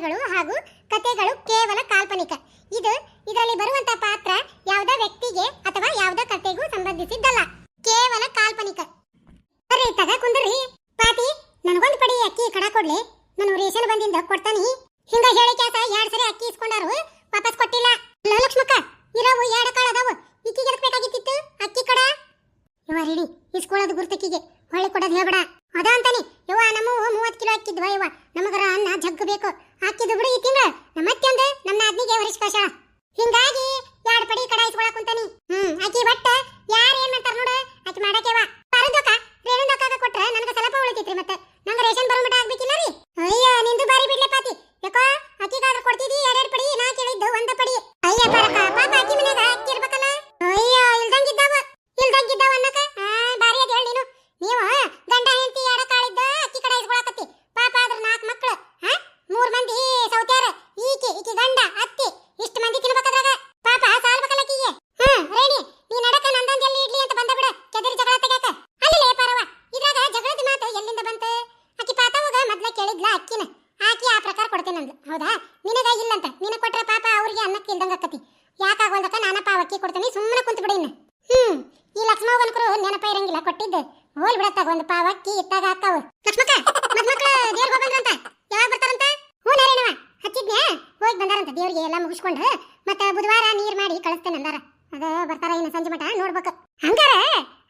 ಪಾತ್ರಗಳು ಹಾಗೂ ಕಥೆಗಳು ಕೇವಲ ಕಾಲ್ಪನಿಕ. ಇದು ಇದರಲ್ಲಿ ಬರುವಂತ ಪಾತ್ರ ಯಾವುದೇ ವ್ಯಕ್ತಿಗೆ ಅಥವಾ ಯಾವುದೇ ಕಥೆಗೂ ಸಂಬಂಧಿಸಿದ್ದಲ್ಲ. ಕೇವಲ ಕಾಲ್ಪನಿಕ. ಬರ್ರಿ ತಗ ಕುಂದ್ರಿ. ಪಾತಿ, ನನಗೊಂದು ಪಡಿ ಅಕ್ಕಿ ಕಡ ಕೊಡ್ಲಿ. ನಾನು ರೇಷನ್ ಬಂದಿಂದ ಕೊಡ್ತಾನಿ. ಹಿಂಗ ಹೇಳಿ ಕ್ಯಾಸ ಎರಡ್ ಸರಿ ಅಕ್ಕಿ ಇಸ್ಕೊಂಡಾರು. ವಾಪಸ್ ಕೊಟ್ಟಿಲ್ಲ. ಲಕ್ಷ್ಮಕ್ಕ, ಇರವು ಎರಡು ಕಾಳು ಅದಾವು. ಇಕ್ಕಿಗೆ ಬೇಕಾಗಿತ್ತಿತ್ತು? ಅಕ್ಕಿ ಕಡ? ಇವ ರೆಡಿ, ಇಸ್ಕೊಳ್ಳೋದು ಗುರ್ತಕ್ಕಿಗೆ ಹೊಳೆ ಕೊಡೋದು ಹೇಳ್ಬೇಡ. ಅದ ಅಂತಾನೆ ಯವ್ವ ನಮ್ಮ ಮೂವತ್ತು ಕಿಲೋ ಹಾಕಿದ್ವ ಯವ್ವ ನಮಗರ ಅನ್ನ ಜಗ್ಗು ಬೇಕು ಹಾಕಿದ್ದು ಬಿಡು ಈ ತಿಂಗಳ ನಮ್ಮ ಮತ್ತೊಂದು ನಮ್ಮ ನಾದ್ನಿಗೆ ಹೊರಿಸ್ಕೋಶ ಹಿಂಗಾಗಿ ಎರಡು ಪಡಿ ಕಡ ಇಸ್ಕೊಳಕ್ ಕುಂತಾನಿ ಹ್ಮ್ ಆಕಿ ಒಟ್ಟ ಯಾರು ಏನ್ ಮಾಡ್ತಾರ ನೋಡು ಆಕಿ ಮಾಡಾಕೆವ ಪರದೋಕ ರೇಣುದೋಕಾಗ ಕೊಟ್ರ ನನಗೆ ಸ್ವಲ್ಪ ಉಳಿತೈತ್ರಿ ಮತ್ತೆ ನಂಗೆ ರೇಷನ್ ಬರೋ ಮಟ ಆಗ್ಬೇಕಿಲ್ಲ ರೀ ಅಯ್ಯ ನಿಂದು ಬಾರಿ ಬಿಡ್ಲೆ ಪಾತಿ ಯಾಕೋ ಅಕ್ಕಿಗಾದ್ರ ಕೊಡ್ತಿದಿ ಎರಡೆರಡು ಪಡಿ ನಾ ಕೇಳಿದ್ದು ಒಂದ ಪಡಿ ಅಯ್ಯ ಪರಕ ಪಾಪ ಅಕ್ಕಿ ಮನ್ಯಾಗ ಅಕ್ಕಿ ಇರ್ಬೇಕಲ್ಲ ಅಯ್ಯ ಇಲ್ದಂಗಿದ್ದಾವ ಇಲ್ದಂಗಿದ್ದಾವ ಅನ್ನಕ ಆ ಬಾರಿ ಅದ ಹೇಳಿ ನೀನು ನೀವು ಗಂಡ ಹೆಂಡತಿ ಎಡ ಕಾಳಿದ್ದ ಅಕ್ಕಿ ಕಡೆ ಇಸ್ಕೊಳಕತ್ತಿ ಪಾಪ ಅದ್ರ ನಾಲ್ಕು ಮಕ್ಕಳು ಹಾ ಮೂರ್ ಮಂದಿ ಸೌತ್ಯಾರ ಈಕಿ ಈಕಿ ಗಂಡ ಅತ್ತಿ ಇಷ್ಟು ಮಂದಿ ತಿನ್ಬೇಕದ್ರಾಗ ಪಾಪ ಸಾಲ್ಬೇಕಲ್ಲ ಅಕ್ಕಿಗೆ ಹಾ ರೇಣಿ ನೀ ನಡಕ ನಂದಂದ ಎಲ್ಲಿ ಇಡ್ಲಿ ಅಂತ ಬಂದ ಬಿಡ ಕೆದರಿ ಜಗಳ ತೆಗ್ಯಾಕ ಅಲ್ಲೇ ಪಾರವ ಇದ್ರಾಗ ಜಗಳದ ಮಾತು ಎಲ್ಲಿಂದ ಬಂತ ಆಕಿ ಪಾತವಾಗ ಮೊದ್ಲ ಕೇಳಿದ್ಲ ಅಕ್ಕಿನ ಆಕಿ ಆ ಪ್ರಕಾರ ಕೊಡ್ತೇನೆ ಅಂದ್ಲು ಹೌದಾ ನಿನಗ ಇಲ್ಲಂತ ನಿನ ಕೊಟ್ರೆ ಪಾಪ ಅವ್ರಿಗೆ ಅನ್ನಕ್ಕೆ ಇಲ್ದಂಗ ಆಕತಿ ಯಾಕಾಗೋಲ್ದಕ್ಕ ನಾನಪ್ಪ ಆ ಅಕ್ಕಿ ಕೊಡ್ತೀನಿ ಸುಮ್ಮನೆ ಕುಂತ ಬಿಡಿ ಹ್ಮ್, ಈ ಲಕ್ಷ್ಮವ್ವನಕರು ನೆನಪ ಇರಂಗಿಲ್ಲ, ಕೊಟ್ಟಿದ್ದು. ಹೋಲ್ ಬಿಡತ್ತಾಗ ಒಂದು ಪಾವ, ಅಕ್ಕಿ ಇಟ್ಟಾಗ ಹಾಕಾವ. ಲಕ್ಷ್ಮಕ್ಕ, ಮದ್ಮಕ್ಳು ದೇವ್ರಿಗೆ ಹೋಗ್ಬಂದ್ರಂತ ಯಾವಾಗ ಬರ್ತಾರಂತ? ಹ್ಞೂ ನಾರೇಣವ ಹಚ್ಚಿದ್ನ್ಯಾ? ಹೋಗಿ ಬಂದಾರಂತ ದೇವ್ರಿಗೆ ಎಲ್ಲ ಮುಗಿಸ್ಕೊಂಡು. ಮತ್ತೆ ಬುಧವಾರ ನೀರು ಮಾಡಿ ಕಳಿಸ್ತೇನೆ ಅಂದಾರ. ಅದ ಬರ್ತಾರ ಏನು ಸಂಜೆ ಮಟ ನೋಡ್ಬೇಕು. ಹಂಗಾರ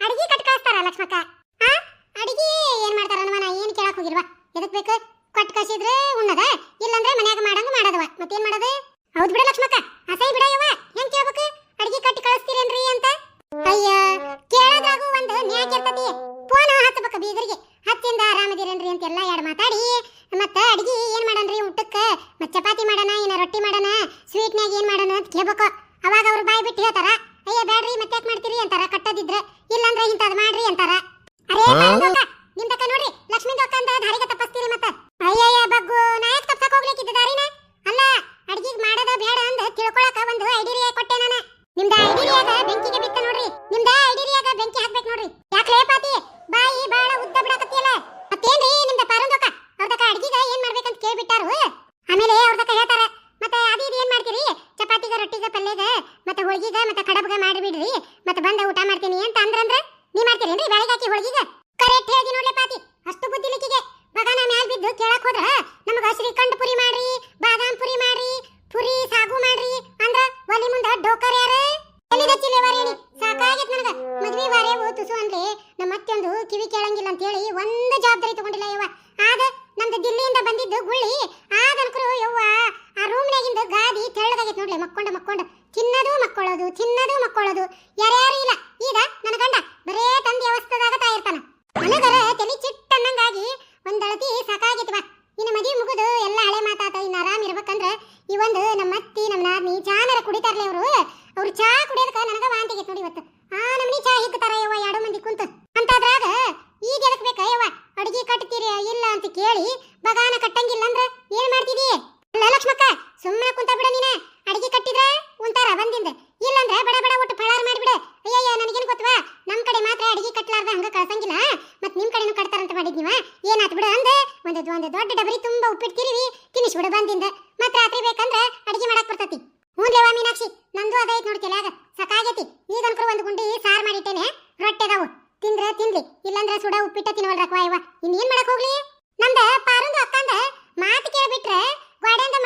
ಅಡಿಗೆ ಕಟ್ ಕಳಿಸ್ತಾರ ಲಕ್ಷ್ಮಕ್ಕ ಆ ಅಡಿಗೆ ಏನ್ ಮಾಡ್ತಾರ ಅನ್ನವ ನಾ ಏನ್ ಕೇಳಕ್ ಹೋಗಿಲ್ವಾ ಎದಕ್ ಬೇಕು ಕೊಟ್ಟು ಕಳಿಸಿದ್ರೆ ಉಣ್ಣದ ಇಲ್ಲಂದ್ರೆ ಮನ್ಯಾಗ ಮಾಡಂಗ ಮಾಡದವ ಮತ್ತೇನ್ ಮಾಡೋದು ಹೌದ್ ಬಿಡ ಲಕ್ಷ್ಮಕ್ಕ ಅಸೈ ಬಿಡ ಯವ್ವ ಹೆಂಗ್ ಕೇಳ್ಬೇಕು ಅಡಿಗೆ ಕಟ್ಟಿ ಕಳಿಸ್ತೀರೇನ್ರಿ ಅಂತ ಅಯ್ಯ ಕೇಳೋದ್ರಾಗೂ ಒಂದು ನ್ಯಾಕ್ ಇರ್ತತಿ ಫೋನ್ ಹಚ್ಚಬೇಕ ಬೀಗರಿಗೆ ಹಚ್ಚಿಂದ ಆರಾಮದಿರೇನ್ರಿ ಯಾರು ಮಾತಾಡಿ? ಮತ್ತೆ ಕಡಬಗ ಮಾಡಿ ಕಡಬ್ಗ ಮಾಡಿಬಿಡ್ರಿ ಮತ್ತೆ ಬಂದ ಊಟ ಮಾಡ್ತೀನಿ ಅಂತ ಅಂದ್ರಂದ್ರ ನೀ ಮಾಡ್ತೀರೇನ್ರಿ? ಬೆಳಗ್ಗೆ ಹಾಕಿ ಹೋಳ್ಗಿಗ? ಕರೆಕ್ಟ್ ಹೇಳಿ ನೋಡ್ಲೆ ಪಾತಿ. ಅಷ್ಟು ಬುದ್ಧಿಲಿಕ್ಕಿಗೆ ಬಗನ ಮ್ಯಾಲ್ ಬಿದ್ದು ಕೇಳಕ್ ಹೋದ್ರ ನಮಗ ಶ್ರೀಖಂಡ್ ಪುರಿ ಮಾಡ್ರಿ, ಬಾದಾಮ್ ಪುರಿ ಮಾಡ್ರಿ, ಪುರಿ ಸಾಗು ಮಾಡ್ರಿ ಅಂದ್ರ ಒಲಿ ಮುಂದ ಡೋಕರ್ ಯಾರ? ಎಲ್ಲಿದ ಚಿಲೆವರೇಣಿ ಸಾಕಾಗೈತ್ ನನಗ. ಮದ್ವಿ ವಾರೇ ತುಸು ಅಂದ್ರೆ ನಮ್ಮ ಮತ್ತೊಂದು ಕಿವಿ ಕೇಳಂಗಿಲ್ಲ ಅಂತ ಹೇಳಿ ಒಂದು ಜವಾಬ್ದಾರಿ ತಗೊಂಡಿಲ್ಲ ಯವ್ವ. ಆದ ನಮ್ದು ದಿಲ್ಲಿಯಿಂದ ಬಂದಿದ್ದು ಗುಳ್ಳಿ. ಆದನಕರು ಯವ್ವ. ಆ ರೂಮ್ನಾಗಿಂದ ಗಾದಿ ತೆಳ್ಳದಾಗಿತ್ತು ನೋಡ್ಲಿ, ಮಕ್ಕೊಂಡ ಮಕ್ಕೊಂಡ. ತಿನ್ನದು ಮಕ್ಕೊಳ್ಳೋದು ತಿನ್ನದು ಮಕ್ಕೊಳ್ಳೋದು. ಯಾರ್ಯಾರು ಇಲ್ಲ. ಈಗ ನನ್ನ ಗಂಡ ಬರೇ ತಂದೆ ಅವಸ್ಥದಾಗ ತಾಯಿರ್ತಾನ. ನನಗರ ತಲಿ ಚಿಟ್ಟ ಅನ್ನಂಗಾಗಿ ಒಂದಳತಿ ಸಾಕಾಗೈತಿ ಬಾ. ಇನ್ನು ಮದುವೆ ಮುಗಿದು ಎಲ್ಲ ಹಳೆ ಮಾತಾತ, ಇನ್ನು ಆರಾಮ್ ಇರ್ಬೇಕಂದ್ರ ಈ ಒಂದು ನಮ್ಮ ಅತ್ತಿ, ನಮ್ಮ ನಾದ್ನಿ ಚಾನರ ಕುಡಿತಾರಲ್ಲ ಅವರು. ಅವ್ರು ಚಾ ಕುಡಿಯೋದಕ್ಕ ನನಗ ವಾಂತಿ ಆಗೈತೆ ನೋಡಿ ಇವತ್ತು. ಆ ನಮ್ಮನಿ ಚಾ ಹಿಗ್ತಾರ ಯವ್ವ ಎರಡು ಮಂದಿ ಕುಂತ. ಅಂತದ್ರಾಗ ಈಗ ಎದಕ್ ಬೇಕ ಯವ್ವ? ಅಡಿಗೆ ಕಟ್ತೀರಿ ಇಲ್ಲ ಅಂತ ಕೇಳಿ ಬಗಾನ ಕಟ್ಟಂಗಿಲ್ಲ ಅಂದ್ರ ಏನ್ ಮಾಡ್ತಿದಿ ಅಲ್ಲ ಲಕ್ಷ್ಮಕ್ಕ ಸುಮ್ಮನೆ ಕುಂತ ಬಿಡ ನೀನ. ಅಡಿಗೆ ಕಟ್ಟಿದ್ರೆ ಉಂತಾರ, ಬಂದಿಂದ. ಇಲ್ಲಂದ್ರೆ ಬಡ ಬಡ ಒಟ್ಟು ಫಳಾರ್ ಮಾಡಿಬಿಡೆ. ಅಯ್ಯಯ್ಯ, ನನಗೇನು ಗೊತ್ತವಾ? ನಮ್ಮ ಕಡೆ ಮಾತ್ರ ಅಡಿಗೆ ಕಟ್ಲಾರ್ದ ಹಂಗ ಕಳ್ಸಂಗಿಲ್ಲ. ಮತ್ ನಿಮ್ ಕಡೆನೂ ಕಟ್ತಾರಂತ ಮಾಡಿದ್ನಿವ? ಏನಾತ್ ಬಿಡು ಅಂದ. ಒಂದು ಒಂದು ದೊಡ್ಡ ಡಬರಿ ತುಂಬಾ ಉಪ್ಪಿಟ್ಟು ತಿನ್ನಿಸಿ ಬಿಡು ಬಂದಿಂದ. ಮತ್ತೆ ರಾತ್ರಿ ಬೇಕಂದ್ರ ಅಡಿಗೆ ಮಾಡಕ್ ಬರ್ತತಿ. ದೇವಾ ಮೀನಾಕ್ಷಿ, ನಂದು ಅದ ಐತ್ ನೋಡಿ ಕೆಲ್ಯಾಗ ಸಾಕಾಗೈತಿ. ಈಗ ಅನ್ಕರು ಒಂದು ಗುಂಡಿ ಸಾರ್ ಮಾಡಿಟ್ಟೇನೆ. ರೊಟ್ಟೆ ಅದಾವು ತಿಂದ್ರ ತಿನ್ಲಿ, ಇಲ್ಲಂದ್ರೆ ಸುಡ ಉಪ್ಪಿಟ್ಟ ತಿನ್ವಲ್ರಕ್ವ ಇವ. ಇನ್ನೇನ್ ಮಾಡಕ್ ಹೋಗ್ಲಿ? ನಮ್ದ ಪಾರಂದು ಅಕ್ಕಂದ ಮಾತು ಕೇಳ್ಬಿಟ್ರೆ வடந்த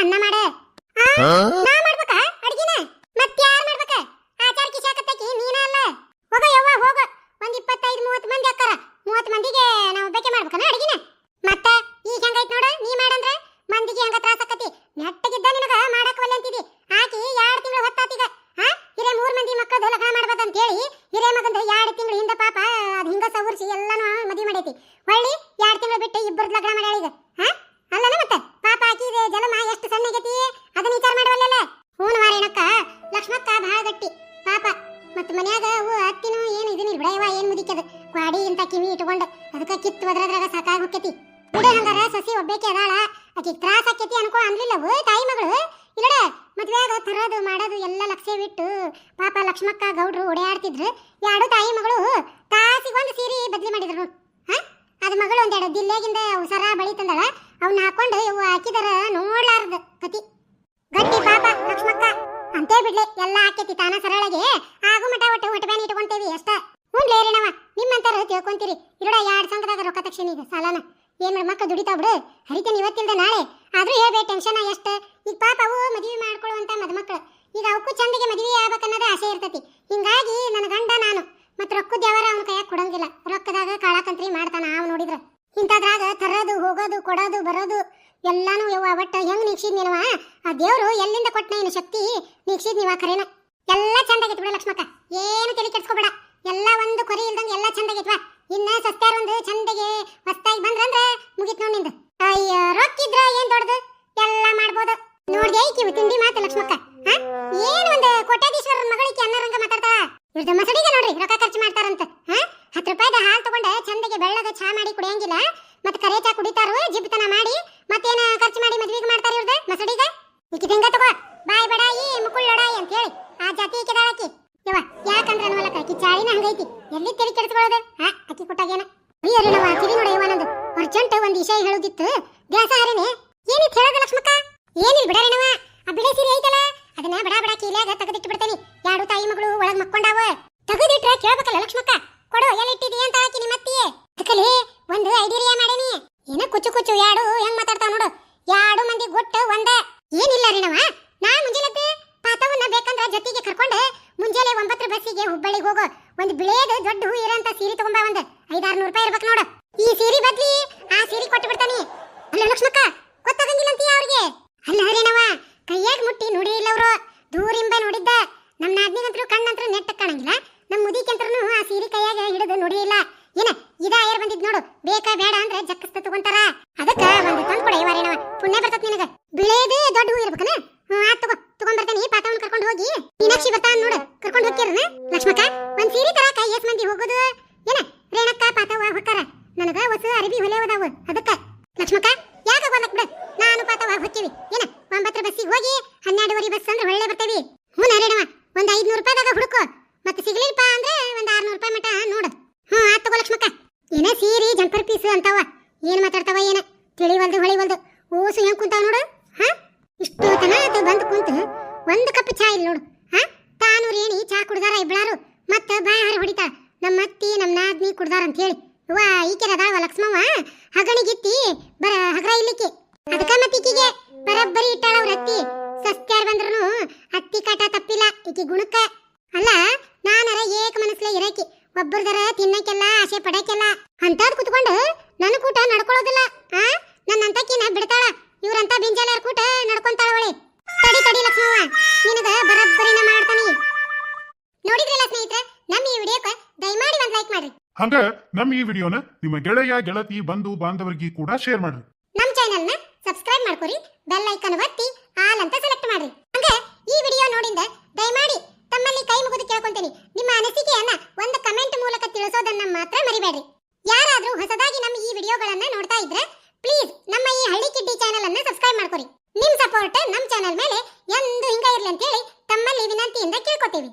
ಅನ್ಬೇಕು ಹಂಗ ಮತ್ ಮನ್ಯಾಗ ಅವು ಅತ್ತಿನೂ ಏನು ಇದನ್ನ ಬಿಡಯವ ಏನ್ ಮುದಿಕದ ಕ್ವಾಡಿ ಅಂತ ಕಿವಿ ಇಟ್ಕೊಂಡು ಅದಕ್ಕ ಕಿತ್ತು ಒದ್ರದ್ರಾಗ ಸಾಕಾಗ್ಬೇಕತಿ ಬಿಡು ಹಂಗಾರ, ಸಸಿ ಒಬ್ಬೇಕೆ ಅದಾಳ, ಆಕಿ ತ್ರಾಸ ಆಕೇತಿ ಅನ್ಕೋ ಅನ್ಲಿಲ್ಲವು ತಾಯಿ ಮಗಳು, ಇಲ್ಲಡ, ಮದ್ವೆಯಾಗ ತರೋದು ಮಾಡೋದು ಎಲ್ಲ ಲಕ್ಷ್ಯವಿಟ್ಟು ಪಾಪ ಲಕ್ಷ್ಮಕ್ಕ ಗೌಡ್ರು ಓಡಾಡ್ತಿದ್ರು. ಎರಡು ತಾಯಿ ಮಗಳು ತಾಸಿಗೊಂದು ಸೀರಿ ಬದಲಿ ಮಾಡಿದ್ರು. ಹಾ? ಅದ ಮಗಳು ಒಂದೆರಡು ದಿಲ್ಲೆಗಿಂದ ಉಸರ ಬಳಿ ತಂದಳ. ಅವನ್ನ ಹಾಕೊಂಡು ಇವು ಹಾಕಿದರ ನೋಡ್ಲಾರ್ದ ಕತಿ. ಗಟ್ಟಿ ಪಾಪ ಲಕ್ಷ್ಮಕ್ಕ. ಅಂತೇ ಬಿಡ್ಲೆ, ಎಲ್ಲ ಆಕೈತಿ ತಾನ ಸರಳಗೆ. ಆಗು ಮಟ ಒಟ್ಟು ಒಟ್ಟು ಬ್ಯಾನ್ ಇಟ್ಕೊಂತೇವಿ ಅಷ್ಟ. ಹ್ಞೂ ಲೇರಿನವ ನಿಮ್ಮಂತಾರ ತಿಳ್ಕೊಂತೀರಿ. ಇರೋಡ ಎರಡು ಸಂಘದಾಗ ರೊಕ್ಕ ತಕ್ಷಣ ಈಗ ಸಾಲನ. ಏನ್ ಮಾಡಿ ಮಕ್ಕ ದುಡಿತಾವ್ ಬಿಡು. ಹರಿತೇನೆ ಇವತ್ತಿಲ್ದ ನಾಳೆ. ಆದ್ರೂ ಹೇಳ್ಬೇಕು ಟೆನ್ಷನ್ ಎಷ್ಟ? ಈಗ ಪಾಪ ಅವು ಮದ್ವಿ ಮಾಡ್ಕೊಳ್ಳುವಂತ ಮದ್ಮಕ್ಳು. ಈಗ ಅವಕ್ಕೂ ಚಂದಿಗೆ ಮದ್ವಿ ಆಗ್ಬೇಕನ್ನೋದು ಆಸೆ ಇರ್ತತಿ. ಹಿಂಗಾಗಿ ನನ್ನ ಗಂಡ ನಾನು. ಮತ್ತೆ ರೊಕ್ಕದ ಯಾವಾರ ಅವನ ಕೈಯಾಗ ಕೊಡಂಗಿಲ್ಲ. ರೊಕ್ಕದಾಗ ಕಾಳಕಂತ್ರಿ ಮಾಡ್ತಾನ ಅವ್ ನೋಡಿದ್ರ. ಇಂಥದ್ರಾಗ ತರೋದು, ಹೋಗೋದು, ಕೊಡೋದು, ಬರೋದು. ಎಲ್ಲಾನು ಯವ್ವ, ಒಟ್ಟ ಹೆಂಗ್ ನಿಕ್ಷಿದ್ ನೀನವ ಆ ದೇವ್ರು ಎಲ್ಲಿಂದ ಕೊಟ್ಟ ಏನು ಶಕ್ತಿ? ನೀಕ್ಷಿದ್ ನೀವ ಖರೇನ ಎಲ್ಲ ಚಂದಾಗೈತಿ ಬಿಡ ಲಕ್ಷ್ಮಕ್ಕ. ಏನು ತಲೆ ಕೆಡ್ಸ್ಕೊಬೇಡ. ಎಲ್ಲ ಒಂದು ಕೊರಿ ಇಲ್ದಂಗ ಎಲ್ಲ ಚಂದಾಗೈತ್ವ ಇನ್ನ ಸಸ್ತ್ಯಾರ ಒಂದು ಚಂದಗೆ ಹೊಸ್ತಾಗಿ ಬಂದ್ರಂದ್ರ ಮುಗಿತ್ ನೋಡ್ ನಿಂದು. ಅಯ್ಯ, ರೊಕ್ಕಿದ್ರ ಏನ್ ದೊಡ್ಡದು? ಎಲ್ಲ ಮಾಡ್ಬೋದು. ನೋಡ್ದೆ ಈಕಿ ತಿಂಡಿ ಮಾತು ಲಕ್ಷ್ಮಕ್ಕ ಹಾ ಏನ್ ಒಂದು ಕೋಟ್ಯಾಧೀಶ್ವರರ ಮಗಳಿಕೆ ಅನ್ನರಂಗ ಮಾತಾಡ್ತಾಳ ಇವ್ರದ್ದು ಮಸಡಿಗೆ ನೋಡ್ರಿ ರೊಕ್ಕ ಖರ್ಚು ಮಾಡ್ತಾರಂತ ಹಾ ಹತ್ತು ರೂಪಾಯಿದ ಹಾಲು ತಗೊಂಡ ಚಂದಗೆ ಬೆಳ್ಳಗ ಚಾ ಮಾಡಿ ಕುಡಿಯಂಗಿಲ್ಲ ಮತ್ ಕರೆ ಚಾ ಕುಡಿತಾರು ಜಿಬ್ತನ ಮಾಡಿ ಮತ್ತೇನ ಖರ್ಚು ಮಾಡಿ ಮದ್ವಿಗೆ ಮಾಡ್ತಾರ ಇವ್ರದ್ದು ಮಸಡಿಗ ಈಕಿ ತಿಂಗ ತಗೋ ಬಾಯ್ ಬಡಾಯಿ ಮುಕುಳ್ ಲಡಾಯಿ ಅಂತ ಹೇಳಿ ಆ ಜಾತಿ ಈಕಿದಾಳಕಿ ಯವ್ವ ಯಾಕಂದ್ರ ಅನ್ವಲಕ ಆಕಿ ಹಂಗೈತಿ ಎಲ್ಲಿ ತೆರಿ ಕೆಡಿಸ್ಕೊಳ್ಳೋದು ಹಾ ಅಕ್ಕಿ ಕೊಟ್ಟಾಗೇನ ಅಯ್ಯರಿ ನಮ್ಮ ತಿರಿ ನೋಡಿ ಯವ್ವ ನಂದು ಅರ್ಜೆಂಟ್ ಒಂದ್ ವಿಷಯ ಹೇಳುದಿತ್ತು ದ್ಯಾಸ ಹರಿನೆ ಏನಿತ್ ಹೇಳೋದು ಲಕ್ಷ್ಮಕ್ಕ ಏನಿಲ್ಲ ಬಿಡಾರಿನವ ಆ ಬಿಳೆ ಸೀರೆ ಐತಲ್ಲ ಅದನ್ನ ಬಡ ಬಡ ಕೀಲ್ಯಾಗ ತೆಗೆದಿಟ್ಟು ಬಿಡ್ತೇನಿ ಎರಡು ತಾಯಿ ಮಗಳು ಒಳಗ್ ಮಕ್ಕೊಂಡಾವ ತೆಗೆದಿಟ್ರೆ ಕೇಳ್ಬೇಕಲ್ಲ ಲಕ್ಷ್ಮಕ್ಕ ಕೊಡು ಎಲ್ಲಿ ಇಟ್ಟಿದಿ ಅಂತ ಹಾಕಿ ನಿಮ್ಮ ಅತ್ತಿಯೇ ಅದಕ್ಕಲ್ಲಿ ಒಂದು ಐಡಿಯಾ ಮಾಡೇನಿ ಏನ ಕುಚ್ಚು ಕುಚ್ಚು ಯಾಡು ಹೆಂಗ್ ಮಾತಾಡ್ತಾವ ನೋಡು ಯಾಡು ಮಂದಿ ಗುಟ್ಟು ಒಂದ ಏನಿಲ್ಲ ರೀಣವ ನಾ ಮುಂಜಾನೆ ಪಾತವನ್ನ ಬೇಕಂದ್ರ ಜೊತೆಗೆ ಕರ್ಕೊಂಡು ಮುಂಜಾನೆ ಒಂಬತ್ತರ ಬಸ್ಸಿಗೆ ಹುಬ್ಬಳ್ಳಿಗೆ ಹೋಗೋ ಒಂದು ಬಿಳೇದು ದೊಡ್ಡ ಹೂ ಇರೋಂತ ಸೀರೆ ತಗೊಂಬಾ ಒಂದ್ ಐದಾರು ನೂರು ರೂಪಾಯಿ ಇರ್ಬೇಕು ನೋಡು ಈ ಸೀರೆ ಬದ್ಲಿ ಆ ಸೀರೆ ಕೊಟ್ಟು ಬಿಡ್ತಾನಿ ಅಲ್ಲ ಲಕ್ಷ್ಮಕ್ಕ ಗೊತ್ತಾಗಂಗಿಲ್ಲ ಅಂತೀಯ ಅವ್ರಿಗೆ ಅಲ್ಲ ಹರೇನವ ಕೈಯಾಗ ಮುಟ್ಟಿ ನೋಡಿ ಇಲ್ಲ ಅವರು ದೂರಿಂದ ನೋಡಿದ್ದ ನಮ್ಮ ನಾದ್ನಿಗಂತರೂ ಕಣ್ಣಂತರೂ ನೆಟ್ಟ ಕಾಣಂಗಿಲ್ಲ ನಮ್ಮ ಮುದಿಕಂತ್ರನು ಆ ಸೀರೆ ಕೈಯಾಗ ಹಿಡಿದು ನೋಡಿ ಇಲ್ಲ ಏನ ಇದ ಏರ್ ಬಂದಿದ್ ನೋಡು ಬೇಕಾ ಬೇಡ ಅಂದ್ರೆ ಜಕ್ಕಸ್ತ ತಗೊಂತಾರ ಅದಕ್ಕ ಒಂದು ತಂದ್ ಕೊಡ ಇವಾರೇನವ ಪುಣ್ಯ ಬರ್ತತ್ ನಿನಗ ಬಿಳೇದೇ ದೊಡ್ಡ ಹೂ ಇರ್ಬೇಕನ ಹ್ಞೂ ಆತ್ ತಗೋ ತಗೊಂಡ್ ಬರ್ತಾನೆ ಪಾತವನ್ ಕರ್ಕೊಂಡು ಹೋಗಿ ಮೀನಾಕ್ಷಿ ಬರ್ತಾನ ನೋಡು ಕರ್ಕೊಂಡು ಹೋಗ್ತಿರನ ಲಕ್ಷ್ಮಕ್ಕ ಒಂದ್ ಸೀರೆ ತರಾಕ ಎಷ್ಟ್ ಮಂದಿ ಹೋಗೋದು ಏನ ರೇಣಕ್ಕ ಪಾತವ ಹೊಕ್ಕಾರ ನನಗ ಹೊಸ ಅರಿವಿ ಹೊಲೆವದಾವ ಅದಕ್ಕ ಲಕ್ಷ್ಮಕ್ಕ ಯಾಕ ಬಂದಕ್ ಬಿಡ ನಾನು ಪಾತವ ಹೊಕ್ಕಿವಿ ಏನ ಒಂಬತ್ತರ ಬಸ್ಸಿಗೆ ಹೋಗಿ ಹನ್ನೆರಡುವರೆ ಬಸ್ ಅಂದ್ರೆ ಒಳ್ಳೆ ಬರ್ತೇವಿ. ಹ್ಞೂ ನರೇಣವ ಒಂದು ಐದ್ನೂರು ರೂಪಾಯಿದಾಗ ಹುಡುಕು. ಮತ್ತೆ ಸಿಗ್ಲಿಲ್ಲಪ್ಪ ಅಂದ್ರೆ ಒಂದ್ ಆರ್ನೂರು ರೂಪಾಯಿ ಮಟ ನೋಡು. ಹ್ಞೂ ಆ ತಗೋ ಲಕ್ಷ್ಮಕ್ಕ. ಏನೇ ಸೀರಿ ಜಂಪರ್ ಪೀಸ್ ಅಂತಾವ. ಏನು ಮಾತಾಡ್ತಾವ ಏನ? ತಿಳಿವಲ್ದು, ಹೊಳಿವಲ್ದು. ಓಸು ಹೆಂಗ್ ಕುಂತಾವ ನೋಡು. ಹಾ? ಇಷ್ಟು ತನ ಅದು ಬಂದು ಕುಂತು. ಒಂದು ಕಪ್ ಚಾ ಇಲ್ಲ ನೋಡು. ಹಾ? ತಾನು ರೇಣಿ ಚಾ ಕುಡ್ದಾರ ಇಬ್ಳಾರು. ಮತ್ತ ಬಾಯ ಹರಿ ಹೊಡಿತಾಳ. ನಮ್ಮ ಅತ್ತಿ ನಮ್ಮ ನಾದ್ನಿ ಕುಡ್ದಾರ ಅಂತ ಹೇಳಿ ಅವ್ವ ಈಕೆ ಅದಾಳವ ಲಕ್ಷ್ಮವ್ವ ಹಗಣಿಗಿತ್ತಿ ಬರ ಹಗರ ಇಲ್ಲಿಕ್ಕೆ ಅದಕ್ಕ ಮತ್ತ ಈಕಿಗೆ ಬರಬ್ಬರಿ ಇಟ್ಟಾಳ ಅವ್ರ ಅತ್ತಿ ಸಸ್ತ್ಯಾರ್ ಬಂದ್ರೂ ಅತ್ತಿ ಕಾಟ ತಪ್ಪಿಲ್ಲ ಈಕಿ ಗುಣಕ್ಕ ಅಲ್ಲ ನಾನರ ಏಕ ಮನಸ್ಲೆ ಇರಕಿ ಒಬ್ಬರದರ ತಿನ್ನಕ್ಕೆಲ್ಲ ಆಸೆ ಪಡಕ್ಕೆಲ್ಲ ಅಂತದ್ ಕುತ್ಕೊಂಡು ನನ್ನ ಕೂಟ ನಡ್ಕೊಳ್ಳೋದಿಲ್ಲ. ಆ? ನನ್ನಂತಕಿನ ಬಿಡ್ತಾಳ. ಇವ್ರಂತ ಬಿಂಜಾಲಾರ್ ಕೂಟ ನಡ್ಕೊಂತಾಳ ಅವಳಿ ತಡಿ ತಡಿ ಲಕ್ಷ್ಮವ್ವ. ನಿನಗ ಬರಬ್ಬರಿನ ಮಾಡ್ತಾನಿ. ನೋಡಿದ್ರಲ್ಲ ಸ್ನೇಹಿತರೆ ನಮ್ಮ ಈ ವಿಡಿಯೋಕ್ಕೆ ದಯಮಾಡಿ ಒಂದು ಲೈಕ್ ಮಾಡ್ರಿ. ಹಂಗ ನಮ್ಮ ಈ ವಿಡಿಯೋನ ನಿಮ್ಮ ಗೆಳೆಯ ಗೆಳತಿ ಬಂಧು ಬಾಂಧವರಿಗೆ ಕೂಡ ಶೇರ್ ಮಾಡ್ರಿ. ನಮ್ಮ ಚಾನೆಲ್ನ ಸಬ್ಸ್ಕ್ರೈಬ್ ಮಾಡ್ಕೊರಿ ಬೆಲ್ ಐಕಾನ್ ಒತ್ತಿ ಆಲ್ ಅಂತ ಸೆಲೆಕ್ಟ್ ಮಾಡ್ರಿ. ಹಂಗ ಈ ವಿಡಿಯೋ ನೋಡಿಂದ ದಯಮಾಡಿ ತಮ್ಮಲ್ಲಿ ಕೈ ಮುಗಿದು ಕೇಳ್ಕೊಂತೀನಿ. ನಿಮ್ಮ ಅನಿಸಿಕೆಯನ್ನ ಒಂದು ಕಮೆಂಟ್ ಮೂಲಕ ತಿಳಿಸೋದನ್ನ ಮಾತ್ರ ಮರಿಬೇಡ್ರಿ. ಯಾರಾದ್ರೂ ಹೊಸದಾಗಿ ನಮ್ಮ ಈ ವಿಡಿಯೋಗಳನ್ನ ನೋಡ್ತಾ ಇದ್ರೆ ಪ್ಲೀಸ್ ನಮ್ಮ ಈ ಹಳ್ಳಿ ಕಿಡ್ಡಿ ಚಾನೆಲ್ ಅನ್ನ ಸಬ್ಸ್ಕ್ರೈಬ್ ಮಾಡ್ಕೊರಿ. ನಿಮ್ ಸಪೋರ್ಟ್ ನಮ್ಮ ಚಾನೆಲ್ ಮೇಲೆ ಎಂದು ಹಿಂಗ ಇರ್ಲಿ ಅಂತ ಹೇಳಿ ತಮ್ಮಲ್ಲಿ ವಿನಂತಿಯಿಂದ ಕೇಳ್ಕೊತೀವಿ.